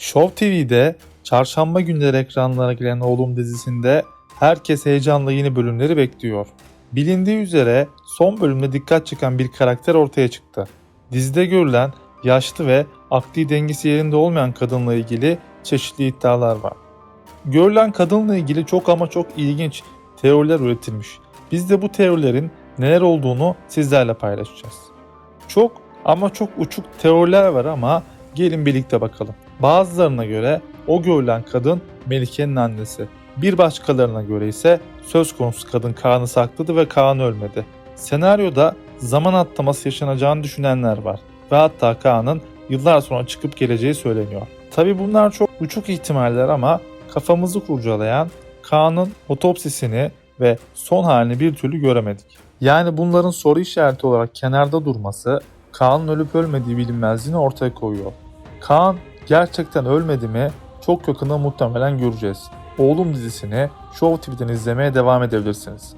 Show TV'de çarşamba günleri ekranlara gelen Oğlum dizisinde herkes heyecanla yeni bölümleri bekliyor. Bilindiği üzere son bölümde dikkat çeken bir karakter ortaya çıktı. Dizide görülen yaşlı ve akli dengesi yerinde olmayan kadınla ilgili çeşitli iddialar var. Görülen kadınla ilgili çok ama çok ilginç teoriler üretilmiş. Biz de bu teorilerin neler olduğunu sizlerle paylaşacağız. Çok ama çok uçuk teoriler var ama gelin birlikte bakalım. Bazılarına göre o görülen kadın Melike'nin annesi. Bir başkalarına göre ise söz konusu kadın Kaan'ı sakladı ve Kaan ölmedi. Senaryoda zaman atlaması yaşanacağını düşünenler var ve hatta Kaan'ın yıllar sonra çıkıp geleceği söyleniyor. Tabi bunlar çok uçuk ihtimaller ama kafamızı kurcalayan Kaan'ın otopsisini ve son halini bir türlü göremedik. Yani bunların soru işareti olarak kenarda durması Kaan'ın ölüp ölmediği bilinmezliğini ortaya koyuyor. Kaan gerçekten ölmedi mi çok yakında muhtemelen göreceğiz. Oğlum dizisini Show TV'den izlemeye devam edebilirsiniz.